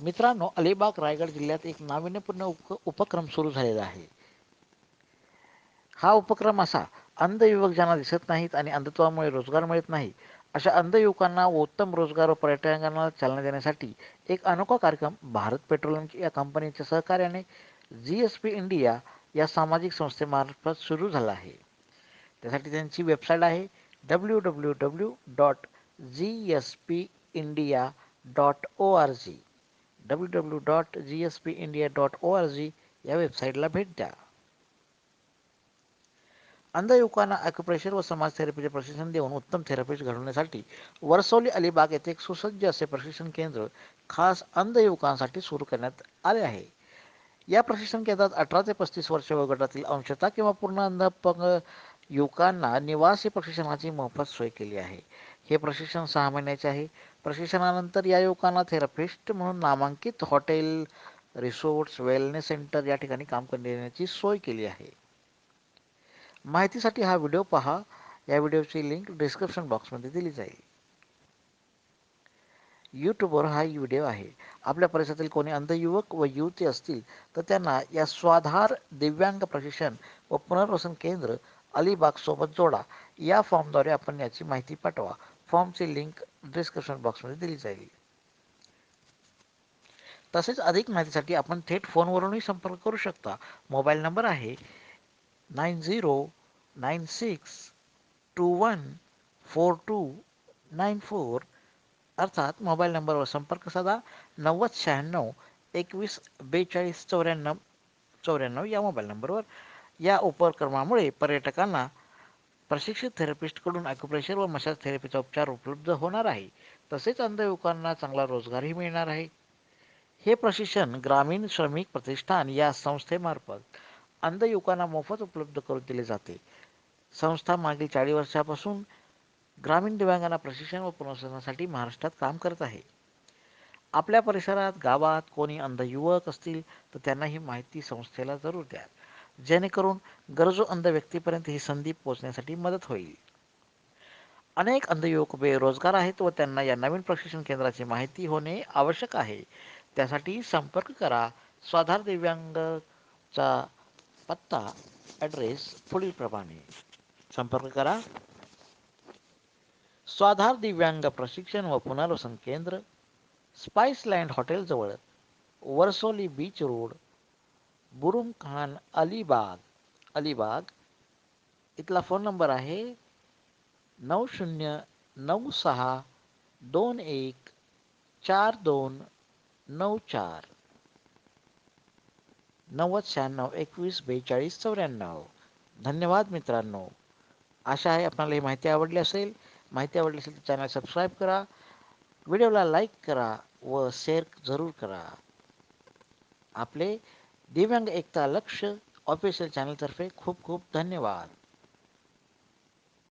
मित्रांनो अलिबाग रायगड जिल्ह्यात एक नाविन्यपूर्ण उप उपक्रम सुरू झालेला आहे. हा उपक्रम असा अंध युवक ज्यांना दिसत नाहीत आणि अंधत्वामुळे रोजगार मिळत नाही अशा अंध युवकांना उत्तम रोजगार व पर्यटकांना चालना देण्यासाठी एक अनोखा कार्यक्रम भारत पेट्रोलियम या कंपनीच्या सहकार्याने जी एस पी इंडिया या सामाजिक संस्थेमार्फत सुरू झाला आहे. त्यासाठी त्यांची वेबसाईट आहे W W W dot G S P India dot O R G. W W dot G S P India dot O R G या वेबसाईटला भेट द्या. अंध युवकांना अॅक्युप्रेशर व समाज थेरपीचे प्रशिक्षण देऊन उत्तम थेरपिस्ट घडवण्यासाठी वरसोली अलिबाग येथे एक सुसज्ज असे प्रशिक्षण केंद्र खास अंध युवकांसाठी सुरू करण्यात आले आहे. या प्रशिक्षण केंद्रात अठरा ते पस्तीस वर्ष वयोगटातील अंशता किंवा पूर्ण अंधपंग युवकांना निवासी प्रशिक्षणाची मोफत सोय केली आहे. हे प्रशिक्षण सहा महिन्याचे आहे. प्रशिक्षणानंतर या युवकांना थेरपिस्ट म्हणून नामांकित हॉटेल रिसोर्ट्स वेलनेस सेंटर या ठिकाणी काम करण्याची सोय केली आहे. माहितीसाठी हा व्हिडिओ पहा. या व्हिडिओची लिंक डिस्क्रिप्शन बॉक्समध्ये दिली जाईल. यूट्यूबवर हा व्हिडिओ आहे. आपल्या परिसरातील कोणी अंध युवक व युवती असतील तर त्यांना या स्वाधार दिव्यांग प्रशिक्षण व पुनर्वसन केंद्र अलिबाग सोबत जोडा. या फॉर्मद्वारे आपण याची माहिती पाठवा. फॉर्मची लिंक डिस्क्रिप्शन बॉक्समध्ये दिली जाईल. तसेच अधिक माहितीसाठी आपण थेट फोनवरूनही संपर्क करू शकता. मोबाईल नंबर आहे nine zero nine six two one four two nine four. अर्थात मोबाईल नंबरवर संपर्क साधा नव्वद शहाण्णव एकवीस बेचाळीस चौऱ्याण्णव चौऱ्याण्णव या मोबाईल नंबरवर. या उपक्रमामुळे पर्यटकांना प्रशिक्षित थेरपिस्टकडून ॲक्युप्रेशर व मसाज थेरपीचा उपचार उपलब्ध होणार आहे. तसेच अंध युवकांना चांगला रोजगारही मिळणार आहे. हे प्रशिक्षण ग्रामीण श्रमिक प्रतिष्ठान या संस्थेमार्फत अंध युवकांना मोफत उपलब्ध करून दिले जाते. संस्था मागील चाळीस वर्षापासून ग्रामीण दिव्यांगांना प्रशिक्षण व पुनर्वसनासाठी महाराष्ट्रात काम करत आहे. आपल्या परिसरात गावात कोणी अंध युवक असतील तर त्यांना ही माहिती संस्थेला जरूर द्या. जेणेकरून गरजू अंध व्यक्तीपर्यंत ही संधी पोहोचण्यासाठी मदत होईल. अनेक अंध युवक बेरोजगार आहेत व त्यांना या नवीन प्रशिक्षण केंद्राची माहिती होणे आवश्यक आहे. त्यासाठी संपर्क करा. स्वाधार दिव्यांगचा पत्ता ॲड्रेस पुढील प्रमाणे. संपर्क करा. स्वाधार दिव्यांग प्रशिक्षण व पुनर्वसन केंद्र स्पाइसलँड हॉटेलजवळ वर्सोली बीच रोड बुरुम खान अलिबाग. अलिबाग इथला फोन नंबर आहे नऊ शून्य नऊ सहा दोन एक चार दोन नऊ चार. नव्वद शहाण्णव एकवीस बेचाळीस चौऱ्याण्णव. धन्यवाद मित्रांनो. आशा आहे आपल्याला ही माहिती आवडली असेल. माहिती आवडली असेल तर चॅनल सबस्क्राईब करा. व्हिडिओला लाईक करा व शेअर जरूर करा. आपले दिव्यांग एकता लक्ष ऑफिशियल चॅनलतर्फे खूप खूप धन्यवाद.